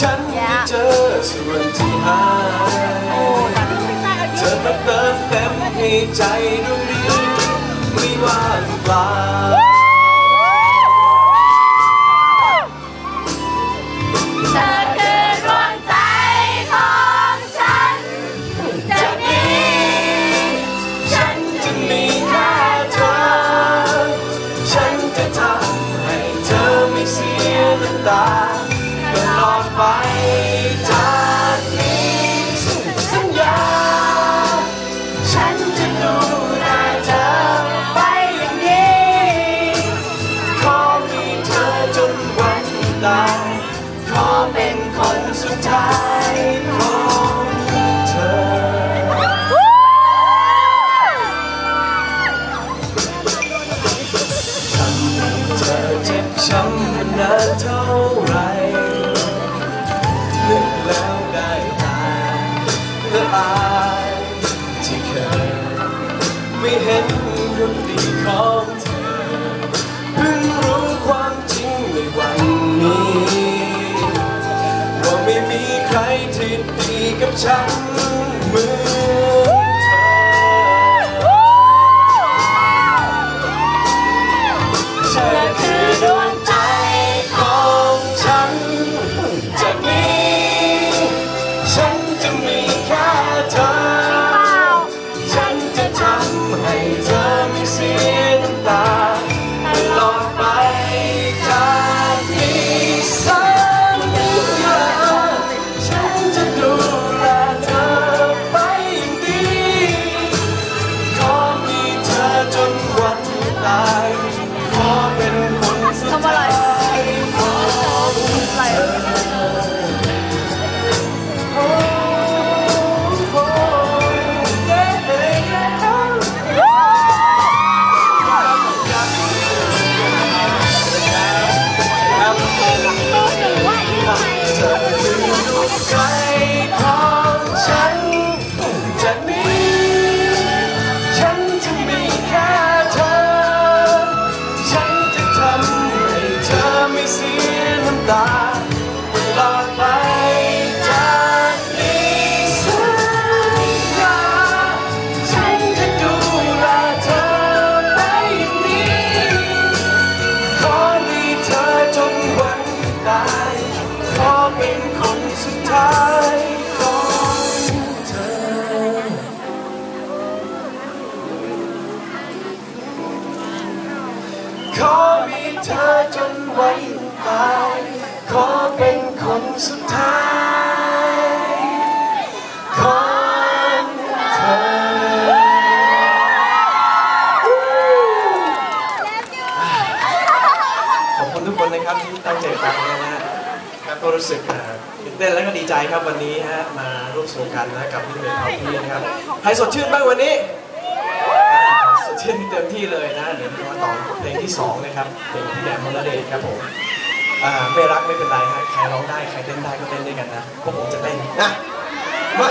ฉันไม่เจอส่วนที่หายเธอมาเติมเต็มให้ใจดวงนี้ไม่ว่างเปล่า จะดูแลเธอไปอย่างนี้ขอมีเธอจนวันตายขอเป็นคนสุดท้ายของเธอ ทำให้เธอเจ็บช้ำมานานเท่า วันนี้ ว่าไม่มีใครที่ดีกับฉันเหมือน ได้ขอเป็นคนสุดท้าย รู้สึกตื่นเต้นและก็ดีใจครับวันนี้ฮะมาร่วมสนุกกันนะกับพี่เมย์ของพี่นะครับใครสดชื่นบ้างวันนี้สดชื่นเต็มที่เลยนะเดี๋ยวมาต่อเพลงที่2นะครับเพลงที่แดมมรเดชครับผมไม่รักไม่เป็นไรฮะใครร้องได้ใครเต้นได้ก็เต้นด้วยกันนะพวกผมจะเต้นนะมา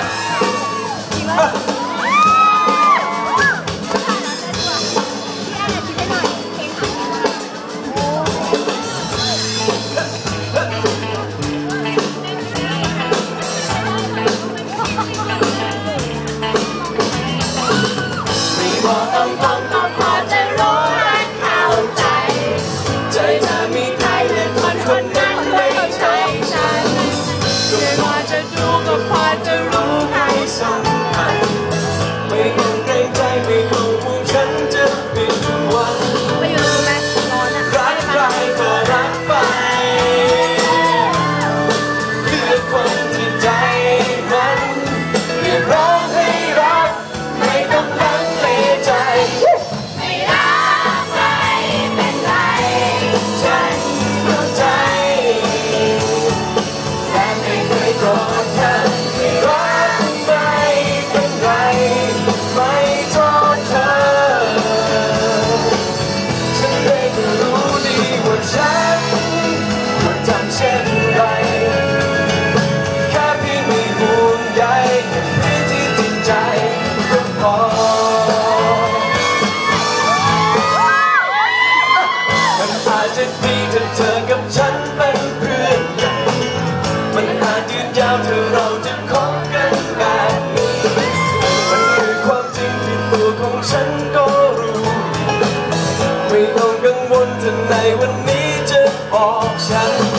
ก็รู้ ไม่ต้องกังวลถ้าในวันนี้จะบอกฉัน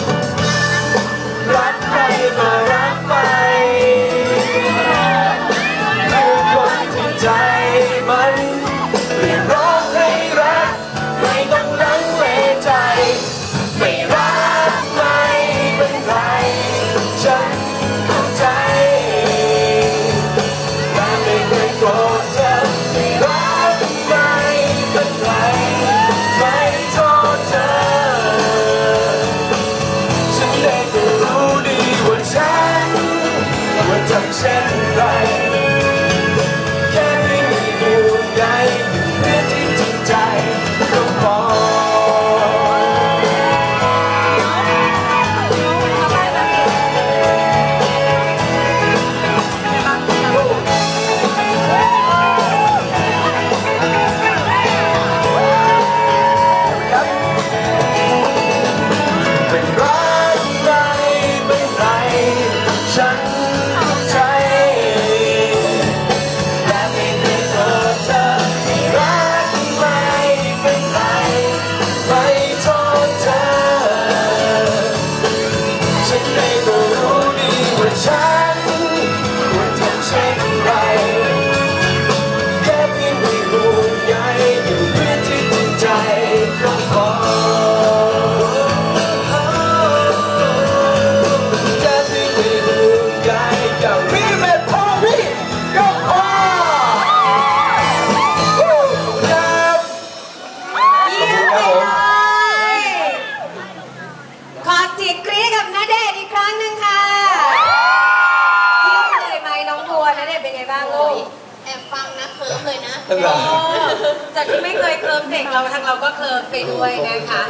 ม่เคยเคลิมเด็กเราทางเราก็เคลิมไปด้วยนะคะ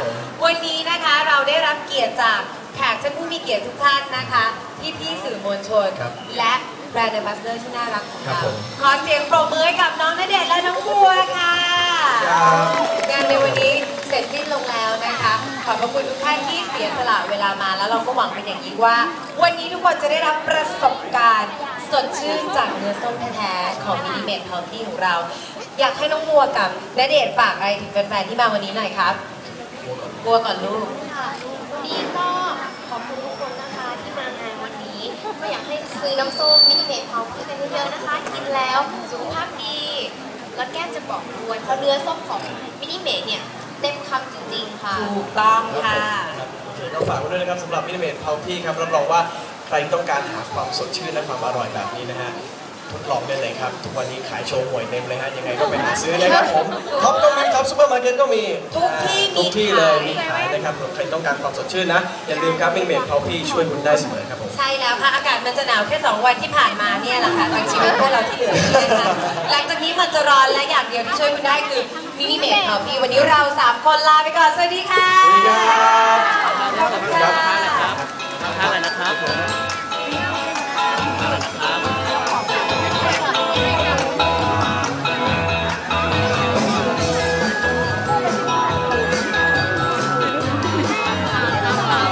วันนี้นะคะเราได้รับเกียรติจากแขกท่านผู้มีเกียรติทุกท่านนะคะพี่พี่ๆสื่อมวลชนครับและแบรนด์ a m b a s s a d o r ที่น่ารักของครับเราผมขอเสียงปรบมือให้กับน้องณเดชน์และน้องบัวค่ะครับงานในวันนี้เสร็จสิ้นลงแล้วนะคะ ขอบพระคุณทุกท่านที่เสียสละเวลามาแล้วเราก็หวังเป็นอย่างยิ่งว่า วันนี้ทุกคนจะได้รับประสบการณ์สดชื่นจากเนื้อส้มแท้ๆของมินิเมดเฮลที่ของเรา อยากให้น้องบัวกับณเดชน์ฝากอะไรถึงแฟนๆที่มาวันนี้หน่อยครับ บัวก่อนลูก ค่ะวันนี้ก็ขอบคุณทุกคนนะคะที่มางานวันนี้ก็อยากให้ซื้อน้ำส้มมินิเมทเผาที่กันเยอะๆนะคะ กินแล้วสุขภาพดี แล้วแก้มจะบอกด้วยเพราะเนื้อส้มของมินิเมทเนี่ยเต็มคำจริงๆค่ะ ถูกต้องค่ะ โอเคก็ฝากไว้ด้วยนะครับสำหรับมินิเมทเพาพี่ครับรับรองว่าใครต้องการหาความสดชื่นและความอร่อยแบบนี้นะฮะ ทดลองได้เลยครับ ทุกวันนี้ขายโชว์หวยเต็มเลยฮะยังไงก็ไปหาซื้อนะครับผมท็อปก็มีท็อปซูเปอร์มาร์เก็ตก็มีทุกที่มีทุกที่เลยขายมีขายนะครับใครต้องการความสดชื่นนะ อย่าลืมครับมินิเมทเพาพี่ช่วยคุณได้เสมอครับผมใช่แล้วค่ะอากาศมันจะหนาวแค่ 2 วันที่ผ่านมาเนี่ยแหละค่ะทางชีวิตพวกเราที่เหลือเนี่ยนะคะหลังจากนี้มันจะร้อนและอย่างเดียวที่ช่วยคุณได้คือมินิเมทค่ะพี่วันนี้เรา3คนลาไปก่อนสวัสดีค่ะสวัสดีครับขอบคุณค่ะทางท่าเลยนะครับ